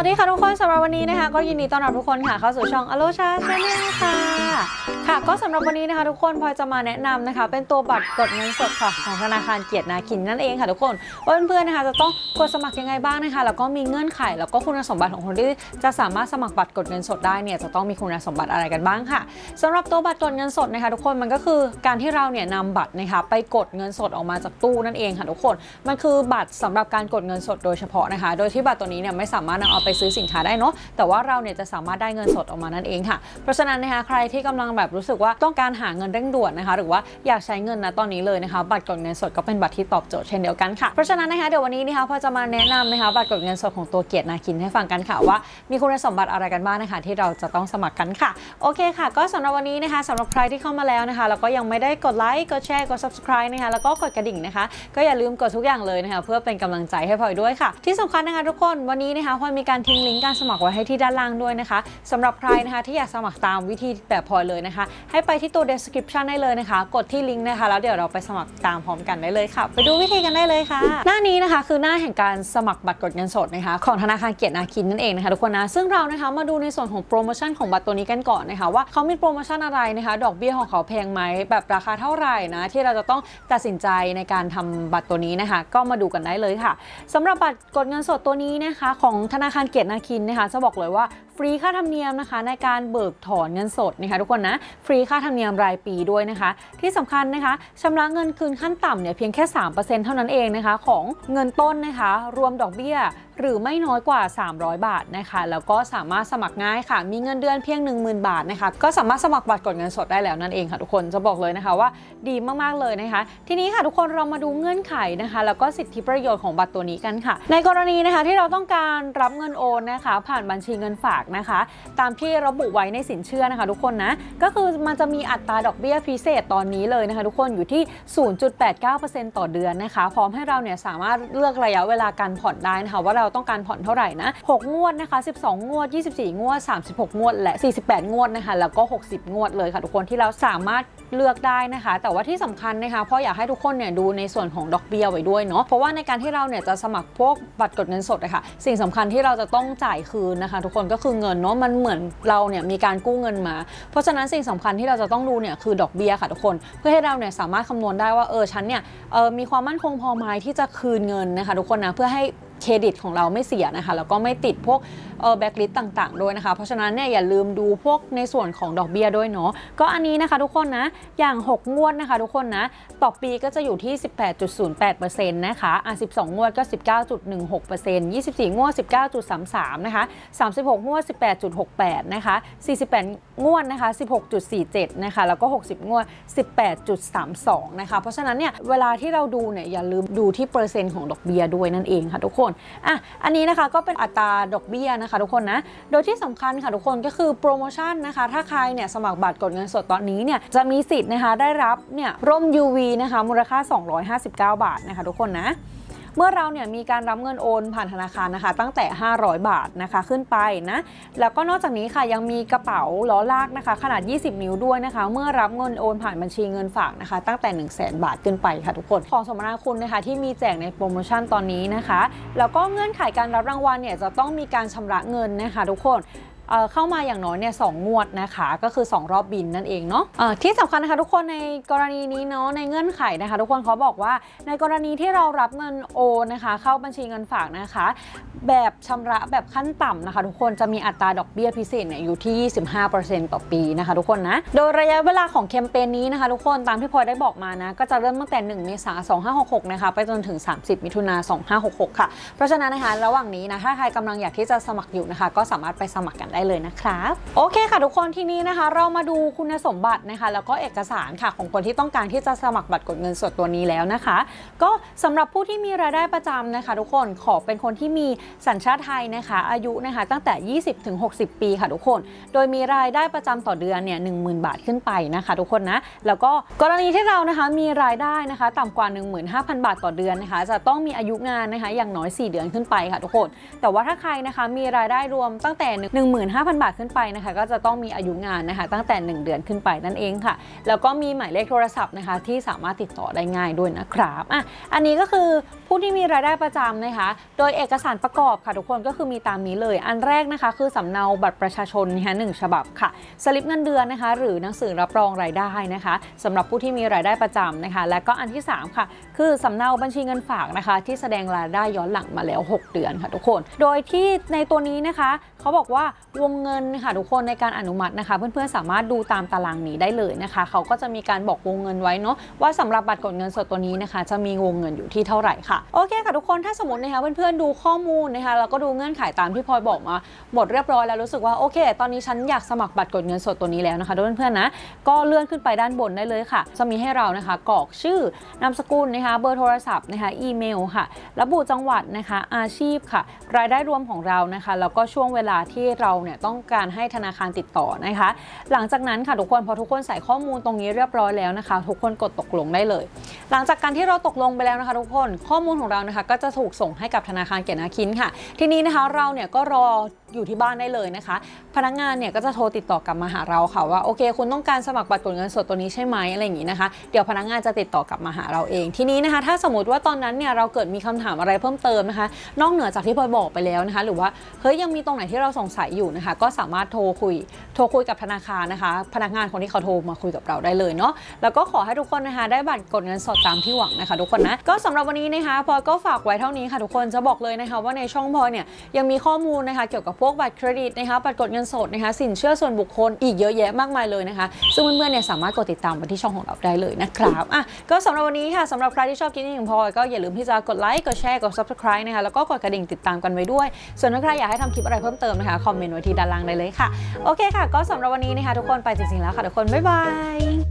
วัสดีค่ะทุกคนสำหรับวันนี้นะคะ ก็ยินดีต้อนรับทุกคนค่ะเข้าสู่ช่องอโลชาชาแนลค่ะ ค่ะ ก็สำหรับวันนี้นะคะ ทุกคนพลอยจะมาแนะนำนะคะ เป็นตัวบัตรกดเงินสดค่ะของธนาคารเกียรตินาคินนั่นเองค่ะทุกคนว่าเพื่อนๆนะคะจะต้องกดสมัครยังไงบ้างนะคะ แล้วก็มีเงื่อนไข แล้วก็คุณสมบัติของคนที่จะสามารถสมัครบัตรกดเงินสดได้เนี่ยจะต้องมีคุณสมบัติอะไรกันบ้างค่ะสำหรับตัวบัตรกดเงินสดนะคะ ทุกคนมันก็คือการที่เราเนี่ยนำบัตรนะคะไปกดเงินสดออกมาจากตู้นั่นเองค่ะทุกคนมันคือบัตรสำหรับการกดเงินสดโดยเฉพาะนะคะ โดยที่บัตรตัวนี้เนี่ยไม่สามารถนำเอาไปซื้อสินค้าได้เนาะแต่ว่าเราเนี่ยจะสามารถได้เงินสดออกมานั่นเองค่ะ เพราะฉะนั้นนะคะใครที่กำลังแบบรู้สึกว่าต้องการหาเงินเร่งด่วนนะคะ หรือว่าอยากใช้เงินนะตอนนี้เลยนะคะบัตรกดเงินสดก็เป็นบัตรที่ตอบโจทย์เช่นเดียวกันค่ะเพราะฉะนั้นนะคะเดี๋ยววันนี้นะคะพอจะมาแนะนำนะคะบัตรกดเงินสดของตัวเกียรตินาคินให้ฟังกันค่ะว่า มีคุณสมบัติอะไรกันบ้างนะคะที่เราจะต้องสมัครกันค่ะโอเคค่ะ ก็สำหรับวันนี้นะคะสำหรับใครที่เข้ามาแล้วนะคะแล้วก็ยังไม่ได้กดไลค์กดแชร์กด subscribe นะคะแล้วก็กดกระดิ่งนะคะก็อย่าลืมกดทุกอย่างเลยนะคะเพื่อเป็นกำลังใจให้พลอยด้วยค่ะ ที่สำคัญนะคะทุกคนวันนี้นะคะพลอยมีการทิ้งลิงก์การสมัครไว้ให้ที่ด้านล่างด้วยนะคะสำหรับใครนะคะที่อยากสมัครตามวิธีแบบพลอยเลยนะคะ ให้ไปที่ตัว description ได้เลยนะคะ กดที่ลิงก์นะคะ แล้วเดี๋ยวเราไปสมัครตามพร้อมกันได้เลยค่ะ ไปดูวิธีกันได้เลยค่ะ หน้านี้นะคะคือหน้าแห่งการสมัครบัตรกดเงินสดนะคะ ของธนาคารเกียรตินาคินนั่นเองนะคะทุกคนนะซึ่งเรานะคะมาดูในส่วนของโปรโมชั่นของบัตรตัวนี้กันก่อนนะคะว่าเขามีโปรโมชั่นอะไรนะคะ ดอกเบี้ยของเขาแพงไหมแบบราคาเท่าไหร่นะที่เราจะต้องตัดสินใจในการทำบัตรตัวนี้นะคะ ก็มาดูกันได้เลยค่ะสำหรับบัตรกดเงินสดตัวนี้นะคะ ของธนาคารเกียรตินาคินนะคะจะบอกเลยว่า ฟรีค่าธรรมเนียมนะคะ ในการเบิกถอนเงินสดนะคะทุกคนนะฟรีค่าธรรมเนียมรายปีด้วยนะคะ ที่สำคัญนะคะชำระเงินคืนขั้นต่ำเนี่ยเพียงแค่ 3%เท่านั้นเองนะคะ ของเงินต้นนะคะ รวมดอกเบี้ยหรือไม่น้อยกว่า 300 บาทนะคะ แล้วก็สามารถสมัครง่ายค่ะ มีเงินเดือนเพียง 10,000 บาทนะคะ ก็สามารถสมัครบัตรกดเงินสดได้แล้วนั่นเองค่ะทุกคนจะบอกเลยนะคะว่าดีมากๆเลยนะคะ ทีนี้ค่ะทุกคนเรามาดูเงื่อนไขนะคะ แล้วก็สิทธิประโยชน์ของบัตรตัวนี้กันค่ะ ในกรณีนะคะที่เราต้องการรับเงินโอนนะคะ ผ่านบัญชีเงินฝากนะคะ ตามที่ระบุไว้ในสินเชื่อนะคะ ทุกคนนะ ก็คือมันจะมีอัตราดอกเบี้ยพิเศษตอนนี้เลยนะคะ ทุกคนอยู่ที่ 0.89%ต่อเดือนนะคะ พร้อมให้เราเนี่ยสามารถเลือกระยะเวลาการผ่อนได้นะคะ ว่าเราต้องการผ่อนเท่าไหร่นะ6งวดนะคะ 12 งวด 24 งวด 36 งวด และ 48 งวดนะคะ แล้วก็ 60 งวดเลยค่ะทุกคนที่เราสามารถเลือกได้นะคะ แต่ว่าที่สำคัญนะคะเพราะอยากให้ทุกคนเนี่ยดูในส่วนของดอกเบี้ยไว้ด้วยเนาะเพราะว่าในการที่เราเนี่ยจะสมัครพวกบัตรกดเงินสดอะค่ะสิ่งสำคัญที่เราจะต้องจ่ายคืนนะคะ ทุกคนก็คือเงินเนาะมันเหมือนเราเนี่ยมีการกู้เงินมา เพราะฉะนั้นสิ่งสำคัญที่เราจะต้องดูเนี่ยคือดอกเบี้ยค่ะทุกคน เพื่อให้เราเนี่ยสามารถคำนวณได้ว่าเออฉันเนี่ยออมีความมั่นคงพอไหมที่จะคืนเงินนะคะ ทุกคนนะเพื่อให้ เครดิตของเราไม่เสียนะคะ แล้วก็ไม่ติดพวกแบ็กลิสต่างๆ ด้วยนะคะ เพราะฉะนั้นเนี่ยอย่าลืมดูพวกในส่วนของดอกเบีย้ยด้วยเนาะก็อันนี้นะคะทุกคนนะ อย่าง 6 งวดนะคะ ทุกคนนะ ต่อปีก็จะอยู่ที่ 18.08%นะคะอะ12 งวดก็ 19.16% 24 งวด 19.33 นะคะ 36 งวด 18.68 นะคะ 48 งวดนะคะ 16.47 นะคะ แล้วก็ 60 งวด 18.32 นะคะ เพราะฉะนั้นเนี่ยเวลาที่เราดูเนี่ยอย่าลืมดูที่เปอร์เซ็นต์ของดอกเบีย้ยด้วยนั่นเองค่ะทุกคนอะอันนี้นะคะก็เป็นอัตราดอกเบี้ยนะคะ ทุกคนนะโดยที่สำคัญค่ะทุกคนก็คือโปรโมชั่นนะคะ ถ้าใครเนี่ยสมัครบัตรกดเงินสดตอนนี้เนี่ยจะมีสิทธิ์นะคะได้รับเนี่ยร่ม UV นะคะมูลค่า 259 บาทนะคะ ทุกคนนะ เมื่อเราเนี่ยมีการรับเงินโอนผ่านธนาคารนะคะ ตั้งแต่ 500 บาทนะคะขึ้นไปนะแล้วก็นอกจากนี้ค่ะยังมีกระเป๋าล้อลากนะคะ ขนาด 20 นิ้วด้วยนะคะ เมื่อรับเงินโอนผ่านบัญชีเงินฝากนะคะ ตั้งแต่ 1 0 0 0 0แบาทขึ้นไปค่ะทุกคนของสมนาคุณนะคะที่มีแจกในโปรโมชั่นตอนนี้นะคะ แล้วก็เงื่อนไขการรับรางวัลเนี่ยจะต้องมีการชำระเงินนะคะ ทุกคน เข้ามาอย่างน้อยเนี่ยสองงวดนะคะก็คือ 2 รอบบินนั่นเองเนาะะที่สำคัญนะคะทุกคนในกรณีนี้เนาะในเงื่อนไขนะคะ ทุกคนเขาบอกว่าในกรณีที่เรารับเงินโอนนะคะ เข้าบัญชีเงินฝากนะคะ แบบชำระแบบขั้นต่ำนะคะ ทุกคนจะมีอัตราดอกเบี้ยพิเศษเนี่ยอยู่ที่ 25%ต่อปีนะคะ ทุกคนนะโดยระยะเวลาของแคมเปญนี้นะคะ ทุกคนตามที่พลอยได้บอกมานะก็จะเริ่มตั้งแต่ 1 เมษายน2566นะคะไปจนถึง 30 มิถุนายน2566 ค่ะ เพราะฉะนั้นนะคะระหว่างนี้นะถ้าใครกำลังอยากที่จะสมัครอยู่นะคะ ก็สามารถไปสมัครกันได้เลยนะครับโอเคค่ะทุกคนที่นี้นะคะ เรามาดูคุณสมบัตินะคะ แล้วก็เอกสารค่ะของคนที่ต้องการที่จะสมัครบัตรกดเงินสดตัวนี้แล้วนะคะ ก็สำหรับผู้ที่มีรายได้ประจำนะคะ ทุกคนขอเป็นคนที่มีสัญชาติไทยนะคะ อายุนะคะตั้งแต่ 20ถึง60 ปีค่ะทุกคน โดยมีรายได้ประจำต่อเดือนเนี่ย10,000 บาทขึ้นไปนะคะ ทุกคนนะแล้วก็กรณีที่เรานะคะมีรายได้นะคะต่ำกว่า 15,000 บาทต่อเดือนนะคะ จะต้องมีอายุงานนะคะอย่างน้อย 4 เดือนขึ้นไปค่ะทุกคน แต่ว่าถ้าใครนะคะมีรายได้รวมตั้งแต่ 1 5 0 0 15,000 บาทขึ้นไปนะคะก็จะต้องมีอายุงานนะคะตั้งแต่ 1 เดือนขึ้นไปนั่นเองค่ะ แล้วก็มีหมายเลขโทรศัพท์นะคะที่สามารถติดต่อได้ง่ายด้วยนะครับอะอันนี้ก็คือผู้ที่มีรายได้ประจำนะคะ โดยเอกสารประกอบค่ะทุกคนก็คือมีตามนี้เลย อันแรกนะคะคือสำเนาบัตรประชาชนนะคะหนึ่งฉบับค่ะ สลิปเงินเดือนนะคะ หรือหนังสือรับรองรายได้นะคะสำหรับผู้ที่มีรายได้ประจำนะคะ และก็อันที่ 3 ค่ะ คือสำเนาบัญชีเงินฝากนะคะ ที่แสดงรายได้ย้อนหลังมาแล้ว 6 เดือนค่ะทุกคน โดยที่ในตัวนี้นะคะ เขาบอกว่าวงเงินค่ะทุกคนในการอนุมัตินะคะ เพื่อนๆสามารถดูตามตารางนี้ได้เลยนะคะ เขาก็จะมีการบอกวงเงินไว้เนาะว่าสำหรับบัตรกดเงินสดตัวนี้นะคะ จะมีวงเงินอยู่ที่เท่าไหร่ค่ะโอเคค่ะทุกคนถ้าสมมตินะคะเพื่อนๆดูข้อมูลนะคะแล้วก็ดูเงื่อนไขตามที่พลอยบอกมาหมดเรียบร้อยแล้วรู้สึกว่าโอเค ตอนนี้ฉันอยากสมัครบัตรกดเงินสดตัวนี้แล้วนะคะเพื่อนๆนะก็เลื่อนขึ้นไปด้านบนได้เลยค่ะ จะมีให้เรานะคะกรอกชื่อนามสกุลนะคะเบอร์โทรศัพท์นะคะอีเมลค่ะ ระบุจังหวัดนะคะอาชีพค่ะ รายได้รวมของเรานะคะแล้วก็ช่วงเวลาที่เราเนี่ยต้องการให้ธนาคารติดต่อนะคะ หลังจากนั้นค่ะทุกคนพอทุกคนใส่ข้อมูลตรงนี้เรียบร้อยแล้วนะคะ ทุกคนกดตกลงได้เลย หลังจากการที่เราตกลงไปแล้วนะคะ ทุกคนข้อมูลของเรานะคะ ก็จะถูกส่งให้กับธนาคารเกียรตินาคินค่ะ ทีนี้นะคะเราเนี่ยก็รออยู่ที่บ้านได้เลยนะคะ พนักงานเนี่ยก็จะโทรติดต่อกลับมาหาเราค่ะว่าโอเค คุณต้องการสมัครบัตรกดเงินสดตัวนี้ใช่ไหมอะไรอย่างนี้นะคะ เดี๋ยวพนักงานจะติดต่อกลับมาหาเราเอง ทีนี้นะคะ ถ้าสมมติว่าตอนนั้นเนี่ยเราเกิดมีคำถามอะไรเพิ่มเติมนะคะ นอกเหนือจากที่พลอยบอกไปแล้วนะคะ หรือว่าเฮ้ยยังมีตรงไหนที่เราสงสัยอยู่นะคะ ก็สามารถโทรคุย โทรคุยกับธนาคารนะคะ พนักงานคนที่เขาโทรมาคุยกับเราได้เลยเนาะแล้วก็ขอให้ทุกคนนะคะ ได้บัตรกดเงินสดตามที่หวังนะคะ ทุกคนนะก็สำหรับวันนี้นะคะพลอก็ฝากไว้เท่านี้ค่ะทุกคนจะบอกเลยนะคะว่าในช่องพลอเนี่ยยังมีข้อมูลนะคะเกี่ยวกับพวกบัตรเครดิตนะคะบัตรกดเงินสดนะคะสินเชื่อส่วนบุคคลอีกเยอะแยะมากมายเลยนะคะ ซึ่งเพื่อนๆเนี่ยสามารถกดติดตามไปที่ช่องของเราได้เลยนะครับอะก็สำหรับวันนี้ค่ะสำหรับใครที่ชอบกินของพลอก็อย่าลืมที่จะกดไลค์กดแชร์กด subscribe นะคะแล้วก็กดกระดิ่งติดตามกันไว้ด้วย ส่วนถ้าใครอยากให้ทำคลิปอะไรเพิ่มเติมนะคะคอมเมนต์ไว้ที่ด้านล่างได้เลยค่ะ โอเคค่ะ ก็สำหรับวันนี้นะคะทุกคนไปจริงๆแล้วค่ะทุกคน บ๊ายบาย